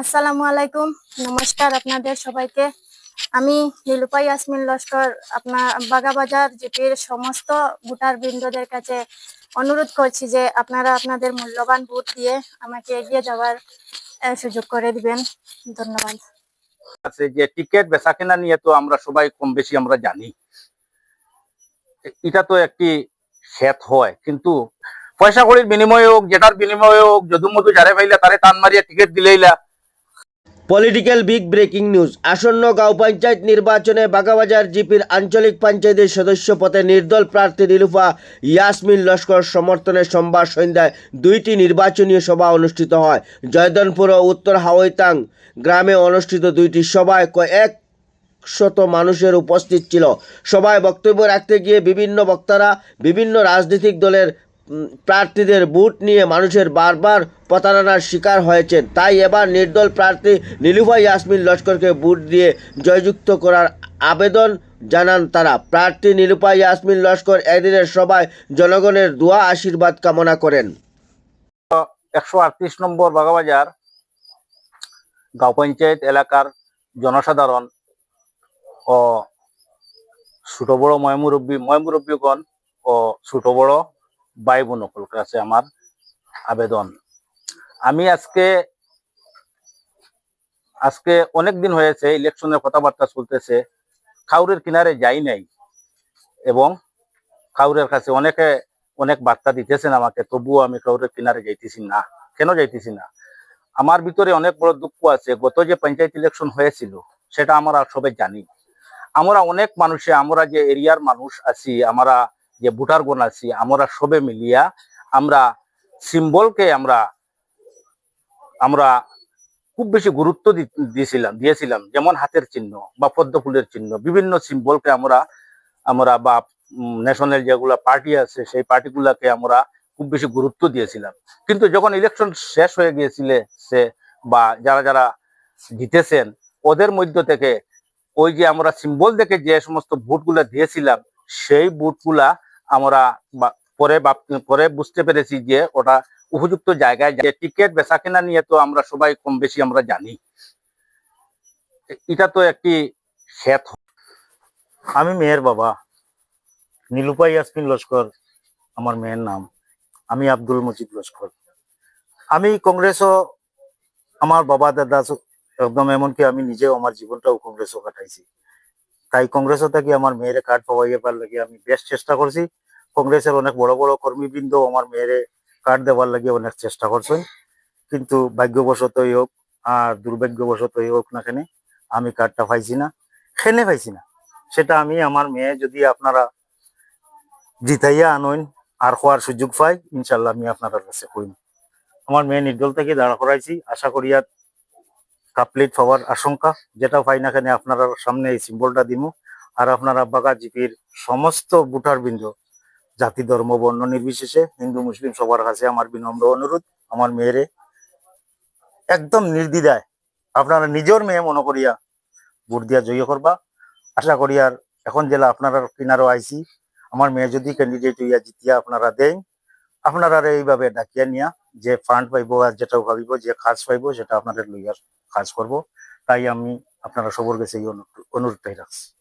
আসসালামু আলাইকুম। নমস্কার আপনাদের সবাইকে। আমি নীলুপাই ইয়াসমিন লস্কর, আপনার বাগাবাজার জিপির সমস্ত ভোটার বৃন্দদের কাছে অনুরোধ করছি যে আপনারা আপনাদের মূল্যবান ভোট দিয়ে আমাকে এগিয়ে যাওয়ার সুযোগ করে দিবেন। ধন্যবাদ। আছে যে টিকিট বেচা কেনা নিয়ে তো আমরা সবাই কম বেশি আমরা জানি। এটা তো একটি ক্ষেত হয়, কিন্তু পয়সা কড়ির বিনিময়ে হোক যেটার বিনিময়ে হোক যদু মধু যারে পাইলে তারে টান মারিয়া টিকিট দিলেইলা পলিটিক্যাল বিগ ব্রেকিং নিউজ। আসন্ন গাঁও পঞ্চায়েত নির্বাচনে বাগাবাজার জিপির আঞ্চলিক পঞ্চায়েতের সদস্য পদে নির্দল প্রার্থী নীলুফা ইয়াসমিন লস্কর সমর্থনে সোমবার সন্ধ্যায় দুইটি নির্বাচনী সভা অনুষ্ঠিত হয়। জয়দনপুর ও উত্তর হাওয়াইতাং গ্রামে অনুষ্ঠিত দুইটি সভায় কয়েক শত মানুষের উপস্থিত ছিল। সভায় বক্তব্য রাখতে গিয়ে বিভিন্ন বক্তারা বিভিন্ন রাজনৈতিক দলের প্রার্থীদের বুট নিয়ে মানুষের বারবার প্রতারণার শিকার হয়েছেন তাই এবার নির্দল প্রার্থী নীলুফা ইয়াসমিন লস্করকে বুট দিয়ে জয়যুক্ত করার আবেদন জানান তারা। প্রার্থী নীলুফা ইয়াসমিন লস্কর এদিনের সভায় জনগণের দোয়া আশীর্বাদ কামনা করেন। একশো আটত্রিশ নম্বর বাগাবাজার গাঁও পঞ্চায়েত এলাকার জনসাধারণ ও ছোট বড় ময়মুরব্বী ময়মুরব্বীগণ ও ছোট বড় ভাই বোন কাছে আমার আবেদন। আমি আজকে আজকে অনেক দিন হয়েছে, ইলেকশনের কথাবার্তা চলতেছে, খাউরের কিনারে যাই নাই এবং খাউরের কাছে অনেকে অনেক বার্তা দিতেছেন আমাকে, তবুও আমি কাউরের কিনারে যাইতেছি না। কেন যাইতেছি না? আমার ভিতরে অনেক বড় দুঃখ আছে। গত যে পঞ্চায়েত ইলেকশন হয়েছিল, সেটা আমরা সবাই জানি। আমরা অনেক মানুষে, আমরা যে এরিয়ার মানুষ আছি, আমরা যে ভোটারগণ আছি, আমরা সবে মিলিয়া আমরা সিম্বলকে আমরা আমরা খুব বেশি গুরুত্ব দিয়েছিলাম দিয়েছিলাম। যেমন হাতের চিহ্ন বা পদ্ম ফুলের চিহ্ন, বিভিন্ন সিম্বলকে আমরা আমরা বা ন্যাশনাল যেগুলা পার্টি আছে, সেই পার্টিগুলাকে আমরা খুব বেশি গুরুত্ব দিয়েছিলাম। কিন্তু যখন ইলেকশন শেষ হয়ে গিয়েছিলে সে বা যারা যারা জিতেছেন, ওদের মধ্য থেকে ওই যে আমরা সিম্বল দেখে যে সমস্ত ভোটগুলা দিয়েছিলাম, সেই ভোটগুলা আমরা পরে পরে বুঝতে পেরেছি যে ওটা উপযুক্ত জায়গায় যে টিকিট বেচা কেনা নিয়ে তো আমরা সবাই কম বেশি আমরা জানি। এটা তো একটি ক্ষেত আমি মেয়ের বাবা। নীলুপা ইয়াসমিন লস্কর, আমার মেয়ের নাম। আমি আব্দুল মজিদ লস্কর। আমি কংগ্রেসও আমার বাবা, দাদা, একদম এমনকি আমি নিজেও আমার জীবনটাও কংগ্রেসও কাটাইছি। তাই কংগ্রেসও থাকি আমার মেয়েরে কার্ড পাওয়াইয়ে পার লাগে, আমি বেশ চেষ্টা করছি কংগ্রেসের অনেক বড় বড় কর্মীবৃন্দ আমার মেয়ের কার্ড দেওয়ার লাগে অনেক চেষ্টা করছেন কিন্তু ভাগ্যবশতই হোক আর দুর্ভাগ্যবশতই হোক না কেনে, আমি কার্ডটা পাইছি না। খেনে পাইছি না? সেটা আমি আমার মেয়ে যদি আপনারা জিতাইয়া আনইন আর হওয়ার সুযোগ পাই ইনশাল্লাহ আমি আপনার কাছে কইম আমার মেয়ে নির্দল থেকে দাঁড়া করাইছি আশা করি আর কাপলেট পাওয়ার আশঙ্কা, যেটা পাই না কেন আপনারা সামনে এই সিম্বলটা দিমু। আর আপনারা বাগা জিপির সমস্ত ভোটার বৃন্দ জাতি, ধর্ম, বর্ণ নির্বিশেষে হিন্দু, মুসলিম সবার কাছে আমার বিনম্র অনুরোধ, আমার মেয়েরে একদম নির্দ্বিধায় আপনারা নিজের মেয়ে মনে করিয়া ভোট দিয়া জয় করবা। আশা করি আর এখন জেলা আপনারা কিনারও আইছি আমার মেয়ে যদি ক্যান্ডিডেট হইয়া জিতিয়া আপনারা দেন, আপনারা এইভাবে ডাকিয়া নিয়া যে ফান্ড পাইবো আর যেটা ভাবিব, যে কাজ পাইবো, সেটা আপনাদের লইয়ার কাজ করব। তাই আমি আপনারা সবর কাছে এই অনুরোধ- অনুরোধটাই রাখছি।